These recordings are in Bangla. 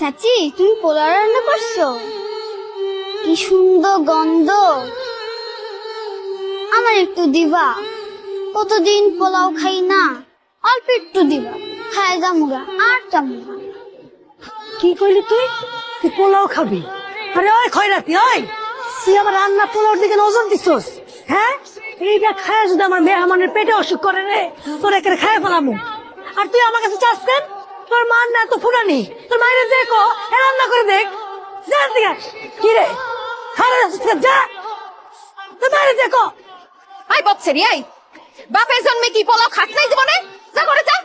চাচি, তুমি পোলাও রান্না করছ? কি সুন্দর গন্ধ। আমার একটু দিবা। কতদিন পোলাও খাই না, অল্প একটু দিবা। খায় জামুগা আর জামুগা কি কইলি তুই? তুই পোলাও খাবি? আরে ওই খয়রাতি, ওই! তুই আবার রান্না পোলাওর দিকে নজর দিছস হ্যাঁ? এইটা খায় যদি আমার মেহমানের পেটে অসুখ করে রে, তোর একে খায় ফেলামু। আর তুই আমার কাছে চাস কেন? তোর মার না তো ফুরানি তোর মায়ের যে কো এ রান্না করে দেখ। যা কি রে? খারে যা। তোর মায়ের যে কো। আই আই বাপের জন্মে কি খাস নাই জীবনে? যা করে যা।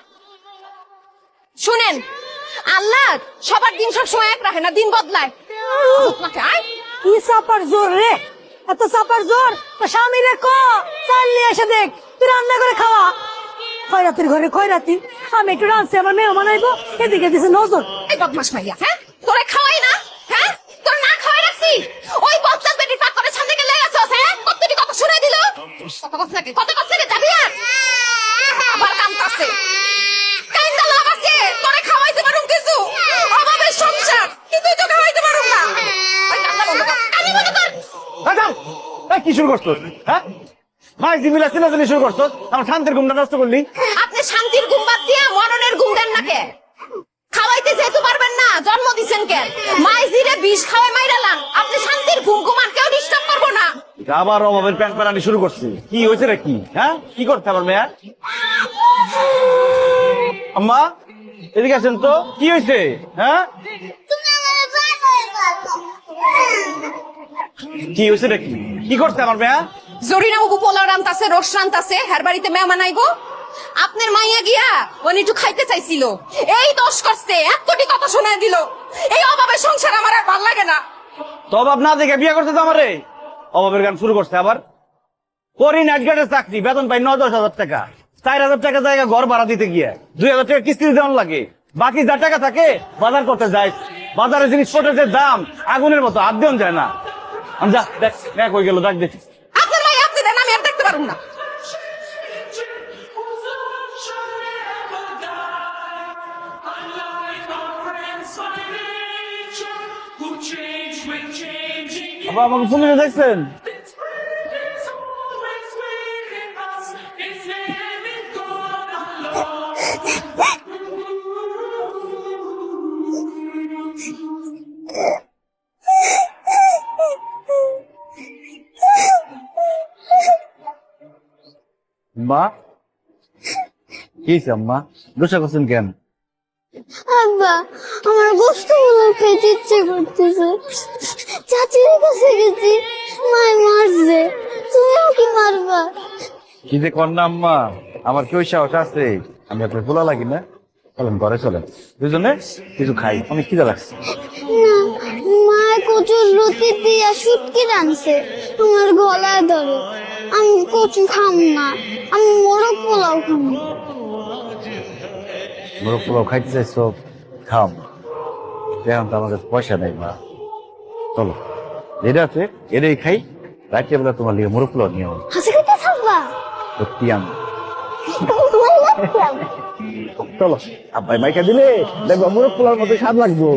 শুনেন আল্লাহ সবার দিন সব সময় এক রাখে না দিন বদলায়। কি চাপার জোর রে? এত চাপার জোর? তো স্বামী রে কো চাল নিয়ে এসে দেখ। তুই রান্না করে খাওয়া। খয়রাতির ঘরে খয়রাতি। আমি একটু রাঁধছি আমার মেয়ে বানাইবো। এদিকে দিছে নজর। এই বদমাস মাইয়া হ্যাঁ? তোরে খাওয়াই না হ্যাঁ? তোর না খাওয়াই রাখছি। ওই বেটি পাক করে সামনে গেলে আছস হ্যাঁ? কতটি কথা শুনে দিল? কত কথা লাগে কত কথা লাগে যাবি আর? আবার কামতাছে কাইন্দা লাগাছে তোরে খাওয়াইতে পারুম কিছু? অভাবের সংসার। কিছুই তো খাওয়াইতে পারুম না। ওই কান্না বন্ধ কর। কান্না বন্ধ কর। কি শুরু করছ হ্যাঁ? মাই জিমিলা শুরু করছ? আমার শান্তির ঘুমটা নষ্ট করলি। আপনি শান্তির ঘুম বাদ দিয়া মরণের ঘুম দেন না কে? খাওয়াইতে যেহেতু পারবেন না জন্ম দিছেন কেন মাই জিরে বিষ খাওয়াই মাইরালাম আপনি শান্তির ঘুম ঘুমান কেউ ডিস্টার্ব করব না। আবার অভাবের শুরু করছি। কি হয়েছে রে কি? হ্যাঁ? কি করতে আমার মেয়া? আম্মা এদিকে আসেন তো। কি হয়েছে? হ্যাঁ? কি হয়েছে রে কি? কি করতে আমার মেয়া? জরিনা বাবু পোলাও রান্তাছে, রস রান্তাছে, হের বাড়িতে মেহমান আইবো আপনার মাইয়া গিয়া উনি একটু খাইতে চাইছিল। এই দোষ করছে এক কোটি কথা শোনায় দিল। এই অভাবের সংসার আমার আর ভালো লাগে না। তো অভাব না দেখে বিয়ে করতে তো আমারে? অভাবের গান শুরু করছে আবার। করি নাইট গার্ডের চাকরি, বেতন পাই ন দশ হাজার টাকা। চার হাজার টাকা জায়গা ঘর ভাড়া দিতে গিয়ে দুই হাজার টাকা কিস্তি দেওয়ার লাগে। বাকি যা টাকা থাকে, বাজার করতে যায়। বাজারে জিনিসপত্রের যে দাম, আগুনের মতো দেওয়া যায় না। আমি যা দেখ দেখ হয়ে গেল, দেখ দেখি। পারুম না Who change with changing you. আবার আমাকে শুনে দেখছেন মা? কি আম্মা? দোষা করছেন কেন? আব্বা আমার গোস্তগুলো খেতে ইচ্ছে করতেছে। চাচির কাছে গেছি মায় মারছে। তুমিও কি মারবা? কি যে কর না আম্মা? আমার কি ওই সাহস আছে? আমি আপনার পোলা লাগি না? চলেন ঘরে চলেন। দুজনে কিছু খাই। অনেক খিদা লাগছে। রুটি দিয়া শুটকি রানছে আমার গলায় ধরে। আমি কচু খাম না। আমি মোরগ পোলাও খাম। মোরগ পোলাও খাইতে চাইছো খাও। এখন তো কাছে পয়সা নেই মা। চলো যেটা আছে এটাই খাই রাত্রে বেলা তোমার লিগে মোরগ পোলাও নিয়ে হবে। হাসি খেতে থাকবা? সত্যি আমি। চলো আব্বাই মাইকা দিলে দেখব মোরগ পোলার মতো স্বাদ লাগবো।